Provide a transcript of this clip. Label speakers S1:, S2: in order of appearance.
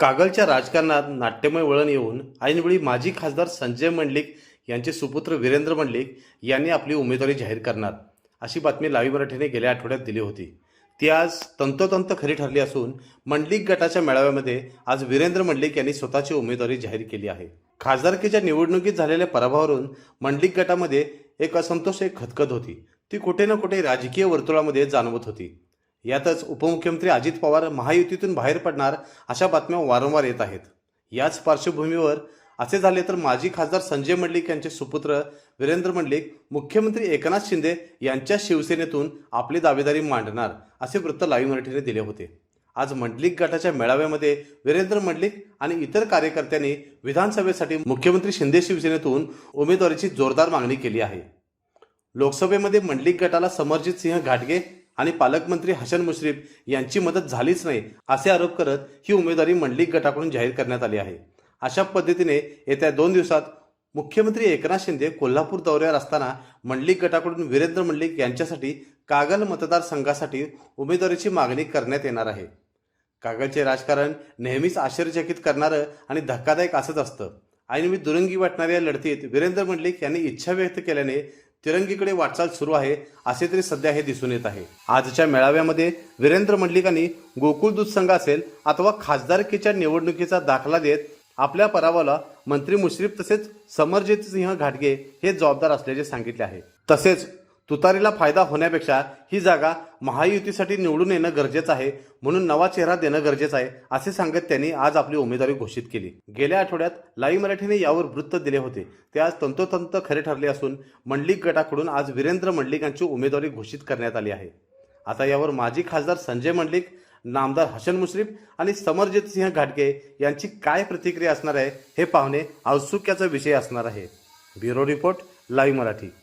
S1: कागलच्या राजकारणात नाट्यमय वळण येऊन ऐनवेळी माजी खासदार संजय मंडलिक यांचे सुपुत्र वीरेंद्र मंडलिक यांनी आपली उमेदवारी जाहीर करणार अशी बातमी लावी मराठीने गेल्या आठवड्यात दिली होती. ती आज तंतोतंत खरी ठरली असून मंडलिक गटाच्या मेळाव्यामध्ये आज वीरेंद्र मंडलिक यांनी स्वतःची उमेदवारी जाहीर केली आहे. खासदारकीच्या निवडणुकीत झालेल्या पराभवावरून मंडलिक गटामध्ये एक असंतोष एक खतखत होती. ती कुठे ना कुठे राजकीय वर्तुळामध्ये जाणवत होती. यातच उपमुख्यमंत्री अजित पवार महायुतीतून बाहेर पडणार अशा बातम्या वारंवार येत आहेत. याच पार्श्वभूमीवर असे झाले तर माजी खासदार संजय मंडलिक यांचे सुपुत्र वीरेंद्र मंडलिक मुख्यमंत्री एकनाथ शिंदे यांच्या शिवसेनेतून आपली दावेदारी मांडणार असे वृत्त लाईव्ह मराठीने दिले होते. आज मंडलिक गटाच्या मेळाव्यामध्ये वीरेंद्र मंडलिक आणि इतर कार्यकर्त्यांनी विधानसभेसाठी मुख्यमंत्री शिंदे शिवसेनेतून उमेदवारीची जोरदार मागणी केली आहे. लोकसभेमध्ये मंडलिक गटाला समरजित सिंह घाटगे आणि पालकमंत्री हसन मुश्रीफ यांची मदत झालीच नाही असे आरोप करत ही उमेदवारी मंडलिक गटाकडून जाहीर करण्यात आली आहे. अशा पद्धतीने येत्या दोन दिवसात मुख्यमंत्री एकनाथ शिंदे कोल्हापूर दौऱ्यावर असताना मंडलिक गटाकडून वीरेंद्र मंडलिक यांच्यासाठी कागल मतदारसंघासाठी उमेदवारीची मागणी करण्यात येणार आहे. कागलचे राजकारण नेहमीच आश्चर्यचकित करणारं आणि धक्कादायक असंच असतं. ऐनवी दुरंगी वाटणाऱ्या लढतीत वीरेंद्र मंडलिक यांनी इच्छा व्यक्त केल्याने तिरंगीकडे वाटचाल सुरू आहे असे तरी सध्या हे दिसून येत आहे. आजच्या मेळाव्यामध्ये वीरेंद्र मंडलिकांनी गोकुळ दूध संघ असेल अथवा खासदारकीच्या निवडणुकीचा दाखला देत आपल्या परावाला मंत्री मुश्रीफ तसेच समरजित सिंह घाटगे हे जबाबदार असल्याचे सांगितले आहे. तसेच तुतारीला फायदा होण्यापेक्षा ही जागा महायुतीसाठी निवडून येणं गरजेचं आहे म्हणून नवा चेहरा देणं गरजेचं आहे असे सांगत त्यांनी आज आपली उमेदवारी घोषित केली. गेल्या आठवड्यात लाईव्ह मराठीने यावर वृत्त दिले होते. ते आज तंतोतंत खरे ठरले असून मंडलिक गटाकडून आज वीरेंद्र मंडलिक यांची उमेदवारी घोषित करण्यात आली आहे. आता यावर माजी खासदार संजय मंडलिक नामदार हसन मुश्रीफ आणि समरजित सिंह घाटगे यांची काय प्रतिक्रिया असणार आहे हे पाहणे औत्सुक्याचा विषय असणार आहे. Bureau report live Marathi.